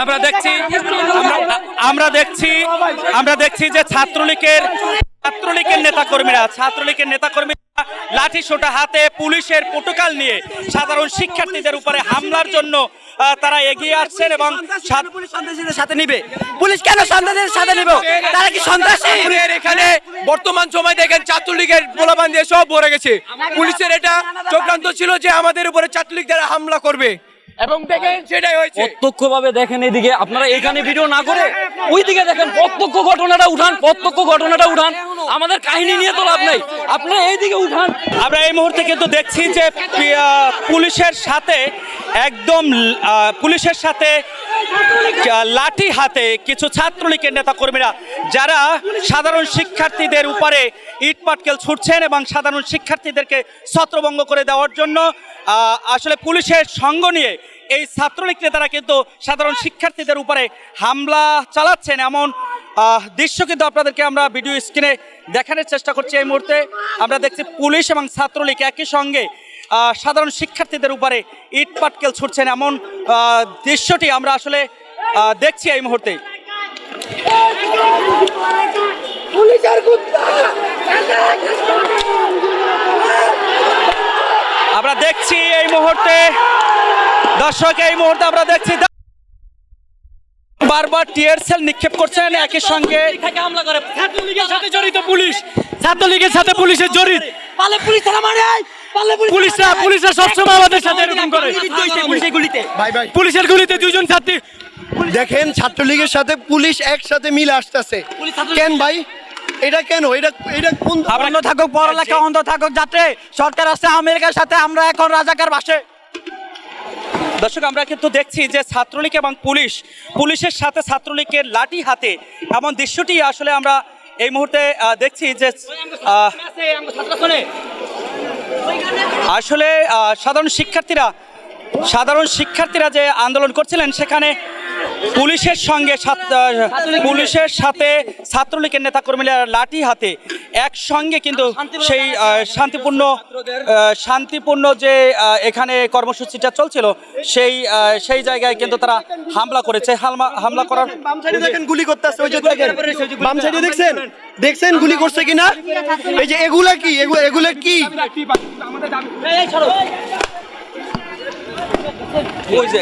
আমরা দেখছি আমরা- আমরা দেখছি আমরা দেখছি যে ছাত্রলীগের ছাত্রলীগের নেতাকর্মীরা ছাত্রলীগের নেতাকর্মীরা লাঠি সোটা হাতে পুলিশের প্রোটোকল নিয়ে সাধারণ শিক্ষার্থীদের উপরে হামলার জন্য তারা এগিয়ে আসছেন এবং সন্ত্রাসীদের সাথে নিবে। পুলিশ কেন সন্ত্রাসীদের সাথে নিবে? তারা কি সন্ত্রাসী? এখানে বর্তমান সময় দেখেন ছাত্রলীগের গোলাবান দিয়ে সব ভরে গেছে। পুলিশের এটা চক্রান্ত ছিল যে আমাদের উপরে ছাত্রলীগ দ্বারা হামলা করবে। এবং দেখেন সেটাই হয়েছে। প্রত্যক্ষভাবে দেখেন এদিকে আপনারা এখানে ভিডিও না করে ওইদিকে দেখেন প্রত্যক্ষ ঘটনাটা উঠান প্রত্যক্ষ ঘটনাটা উঠান। আমাদের কাহিনী নিয়ে তো লাভ নাই। আপনারা এইদিকে উঠান। আমরা এই মুহূর্তে কিন্তু দেখছি যে পুলিশের সাথে একদম পুলিশের সাথে লাঠি হাতে কিছু ছাত্রলীগের নেতাকর্মীরা, যারা সাধারণ শিক্ষার্থীদের উপরে ইট পাটকেল ছুটছেন এবং সাধারণ শিক্ষার্থীদেরকে ছত্রভঙ্গ করে দেওয়ার জন্য আসলে পুলিশের সঙ্গ নিয়ে এই ছাত্রলীগ নেতারা কিন্তু সাধারণ শিক্ষার্থীদের উপরে হামলা চালাচ্ছেন এমন দৃশ্য কিন্তু আপনাদেরকে আমরা ভিডিও স্ক্রিনে দেখানোর চেষ্টা করছি এই মুহূর্তে। আমরা দেখছি পুলিশ এবং ছাত্রলীগ একই সঙ্গে সাধারণ শিক্ষার্থীদের উপরে ইট পাটকেল ছুটছেন এমন দৃশ্যটি আমরা আসলে দেখছি এই মুহূর্তে। আমরা দেখছি এই মুহূর্তে, দর্শক, এই মুহূর্তে আমরা দেখছি বারবার টিয়ার সেল নিক্ষেপ করছেন একই সঙ্গে। করে ছাত্রলীগের সাথে জড়িত পুলিশ, ছাত্রলীগের সাথে পুলিশের জড়িত। পালে পুলিশ তারা মারে পালে পুলিশরা পুলিশরা সবসময় আমাদের সাথে এরকম করে। পুলিশের গুলিতে। ভাই ভাই। পুলিশের গুলিতে দুজন ছাত্রী। দেখেন ছাত্রলীগের সাথে পুলিশ একসাথে মিলে আসতেছে। কেন ভাই? এটা কেন? এটা এটা কোন অন্ধ থাকুক পড়ালেখা অন্ধ থাকুক যাতে সরকার আছে আমেরিকার সাথে আমরা এখন রাজাকার বাসে। দর্শক আমরা কিন্তু দেখছি যে ছাত্রলীগ এবং পুলিশ পুলিশের সাথে ছাত্রলীগের লাঠি হাতে এমন দৃশ্যটি আসলে আমরা এই মুহূর্তে দেখছি যে আসলে সাধারণ শিক্ষার্থীরা সাধারণ শিক্ষার্থীরা যে আন্দোলন করছিলেন সেখানে পুলিশের সঙ্গে পুলিশের সাথে ছাত্রলীগের নেতাকর্মীরা লাঠি হাতে একসঙ্গে কিন্তু সেই শান্তিপূর্ণ শান্তিপূর্ণ যে এখানে কর্মসূচিটা চলছিল সেই সেই জায়গায় কিন্তু তারা হামলা করেছে হামলা হামলা করার বাম সাইডে দেখেন গুলি করতেছে ওই যে বাম সাইডে দেখছেন দেখছেন গুলি করছে কিনা এই যে এগুলা কি এগু- এগুলা কি ওই যে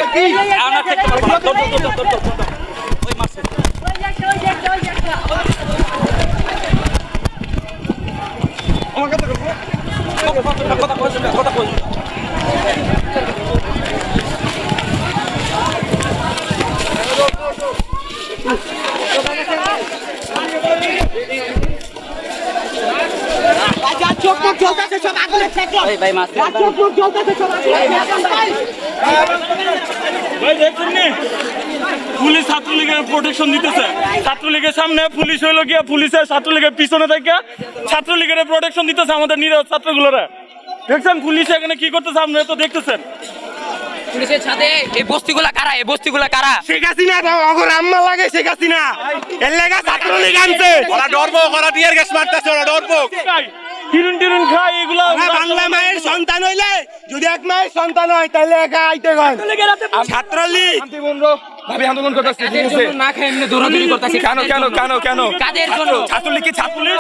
ভাই দেখছেন নি? পুলিশ ছাত্রলীগের প্রোটেকশন দিতেছে। ছাত্রলীগের সামনে পুলিশ হইল গিয়া পুলিশের ছাত্রলীগের পিছনে থেকে ছাত্রলীগের প্রোটেকশন দিতেছে আমাদের নিরহ ছাত্রগুলোরা। দেখছেন পুলিশ এখানে কি করতেছে? আপনারা তো দেখতেছেন। পুলিশের সাথে এই বস্তিগুলা কারা? এই বস্তিগুলা কারা? শেখ হাসিনা অগর আম্মা লাগে শেখ হাসিনা। এর লেগা ছাত্রলীগ আনছে। ওরা ডরবো ওরা টিয়ার গ্যাস মারতেছে ওরা ডরবো। টিরুন টিরুন খাই এগুলো বাংলা মায়ের সন্তান হইলে যদি এক মায়ের সন্তান হয় তাহলে একা আইতে গন ছাত্রলীগ ভাবি আন্দোলন করতেছে না খায় এমনি দৌড়াদৌড়ি করতেছে? কেন কেন কেন কেন? কাদের জন্য? ছাত্রলীগ কি ছাত্রলীগ?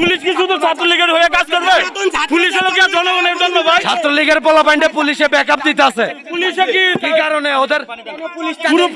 পুলিশ কি শুধু ছাত্রলীগের হয়ে কাজ করবে? পুলিশ হলো কি জনগণের জন্য ভাই? ছাত্রলীগের পোলা পাইন্ডে পুলিশে ব্যাকআপ দিতে আছে পুলিশে কি কি কারণে ওদের পুরো